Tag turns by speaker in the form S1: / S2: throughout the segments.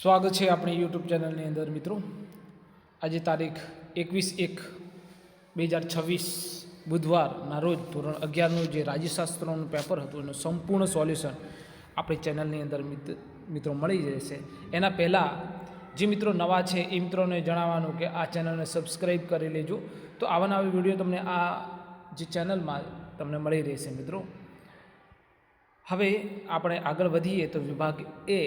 S1: સ્વાગત છે આપણી યુટ્યુબ ચેનલની અંદર, મિત્રો. આજે તારીખ એકવીસ એક બે હજાર છવ્વીસ, બુધવારના રોજ ધોરણ અગિયારનું જે રાજ્યશાસ્ત્રનું પેપર હતું, એનું સંપૂર્ણ સોલ્યુશન આપણી ચેનલની અંદર મિત્રો મળી જશે એના પહેલાં જે મિત્રો નવા છે, એ મિત્રોને જણાવવાનું કે આ ચેનલને સબસ્ક્રાઈબ કરી લેજો. તો આવા વીડિયો તમને આ જે ચેનલમાં તમને મળી રહેશે, મિત્રો. હવે આપણે આગળ વધીએ તો વિભાગ એ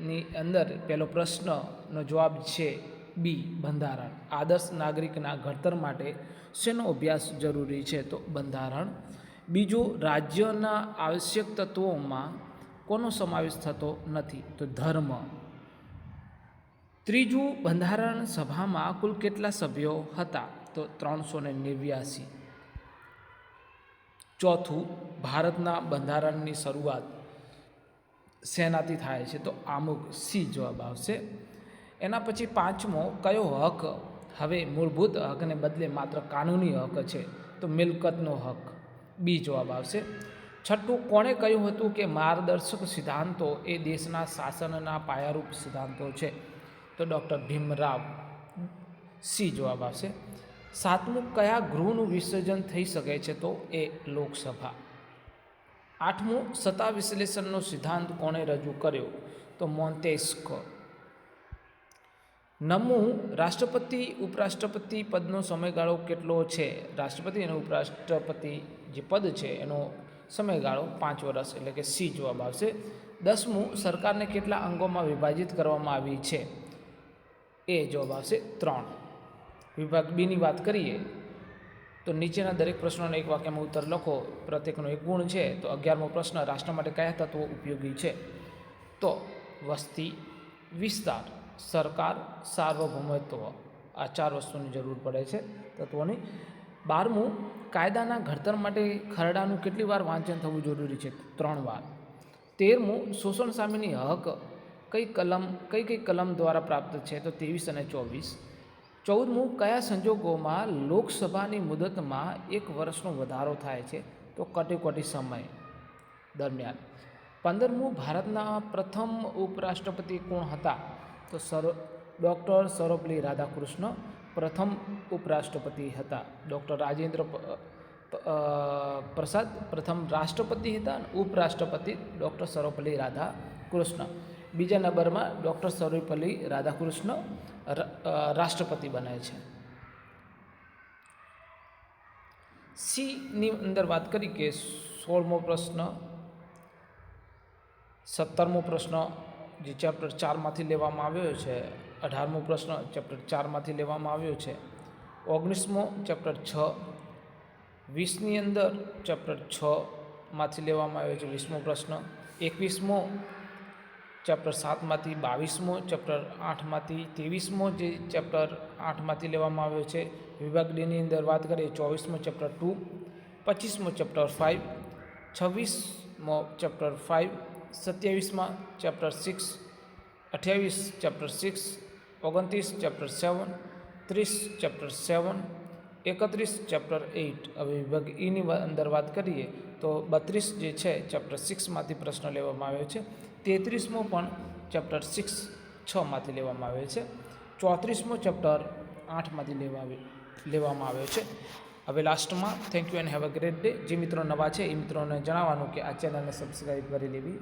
S1: ની અંદર પહેલો પ્રશ્નનો જવાબ છે બી, બંધારણ. આદર્શ નાગરિકના ઘડતર માટે શેનો અભ્યાસ જરૂરી છે? તો બંધારણ. બીજું, રાજ્યના આવશ્યક તત્વોમાં કોનો સમાવેશ થતો નથી? તો ધર્મ. ત્રીજું, બંધારણ સભામાં કુલ કેટલા સભ્યો હતા? તો ત્રણસો ને નેવ્યાસી. ચોથું, ભારતના બંધારણની શરૂઆત. શેનાથી થાય છે, તો આમુક સી જવાબ આવશે. એના પછી પાંચમો, કયો હક? હવે મૂળભૂત હકને બદલે માત્ર કાનૂની હક છે, તો મિલકતનો હક. બી જવાબ આવશે. છઠ્ઠું, કોણે કહ્યું હતું કે માર્ગદર્શક સિદ્ધાંતો એ દેશના શાસનના પાયારૂપ સિદ્ધાંતો છે? તો ડૉક્ટર ભીમરાવ સી જવાબ આવશે. સાતમું, કયા ગૃહનું વિસર્જન થઈ શકે છે, તો એ લોકસભા. આઠમું સત્તા વિશ્લેષણનો સિદ્ધાંત કોણે રજૂ કર્યો? તો મોન્તેસ્ક નવમું રાષ્ટ્રપતિ ઉપરાષ્ટ્રપતિ પદનો સમયગાળો કેટલો છે? રાષ્ટ્રપતિ અને ઉપરાષ્ટ્રપતિ જે પદ છે એનો સમયગાળો પાંચ વર્ષ એટલે કે સી જવાબ આવશે. દસમું, સરકારને કેટલા અંગોમાં વિભાજિત કરવામાં આવી છે? એ જવાબ આવશે ત્રણ. વિભાગ બીની વાત કરીએ તો નીચેના દરેક પ્રશ્નોના એક વાક્યમાં ઉત્તર લખો. પ્રત્યેકનો એક ગુણ છે. તો અગિયારમો પ્રશ્ન, રાષ્ટ્ર માટે કયા તત્વો ઉપયોગી છે? તો વસ્તી, વિસ્તાર, સરકાર, સાર્વભૌમત્વ આ ચાર વસ્તુની જરૂર પડે છે તત્વોની. બારમું, કાયદાના ઘડતર માટે ખરડાનું કેટલી વાર વાંચન થવું જરૂરી છે? ત્રણ વાર. તેરમું, શોષણ સામેની હક કઈ કલમ, કઈ કઈ કલમ દ્વારા પ્રાપ્ત છે? તો ત્રેવીસ અને ચોવીસ. ચૌદમું, કયા સંજોગોમાં લોકસભાની મુદતમાં એક વર્ષનો વધારો થાય છે? તો કટોકટી સમય દરમિયાન. પંદરમું, ભારતના પ્રથમ ઉપરાષ્ટ્રપતિ કોણ હતા? તો સર, ડૉક્ટર સર્વપલ્લી રાધાકૃષ્ણ પ્રથમ ઉપરાષ્ટ્રપતિ હતા. ડૉક્ટર રાજેન્દ્ર પ્રસાદ પ્રથમ રાષ્ટ્રપતિ હતા અને ઉપરાષ્ટ્રપતિ ડૉક્ટર સર્વપલ્લી રાધાકૃષ્ણ. બીજા નંબરમાં ડૉક્ટર સર્વેપલ્લી રાધાકૃષ્ણ રાષ્ટ્રપતિ બને છે. સીની અંદર વાત કરી કે સોળમો પ્રશ્ન, સત્તરમો પ્રશ્ન જે ચેપ્ટર ચારમાંથી લેવામાં આવ્યો છે, અઢારમો પ્રશ્ન ચેપ્ટર ચારમાંથી લેવામાં આવ્યો છે, ઓગણીસમો ચેપ્ટર છ, વીસની અંદર ચેપ્ટર છમાંથી લેવામાં આવ્યો છે વીસમો પ્રશ્ન, એકવીસમો ચેપ્ટર સાતમાંથી બાવીસમો ચેપ્ટર આઠમાંથી ત્રેવીસમો જે ચેપ્ટર આઠમાંથી લેવામાં આવ્યો છે, વિભાગ ડીની અંદર વાત કરીએ, ચોવીસમો ચેપ્ટર ટુ પચીસમો ચેપ્ટર ફાઇવ છવ્વીસમો ચેપ્ટર ફાઇવ સત્યાવીસમાં ચેપ્ટર સિક્સ અઠ્યાવીસ ચેપ્ટર સિક્સ ઓગણત્રીસ ચેપ્ટર સેવન ત્રીસ ચેપ્ટર સેવન એકત્રીસ, ચેપ્ટર એઇટ. હવે વિભાગ ઈની અંદર વાત કરીએ તો બત્રીસ જે છે, ચેપ્ટર સિક્સમાંથી પ્રશ્ન લેવામાં આવ્યો છે. તેત્રીસમો પણ ચેપ્ટર સિક્સ છમાંથી લેવામાં આવ્યો છે. ચોત્રીસમો ચેપ્ટર આઠમાંથી લેવા લેવામાં આવ્યો છે. હવે લાસ્ટમાં thank you and have a great day જે મિત્રો નવા છે, એ મિત્રોને જણાવવાનું કે આ ચેનલને સબસ્ક્રાઈબ કરી લેવી.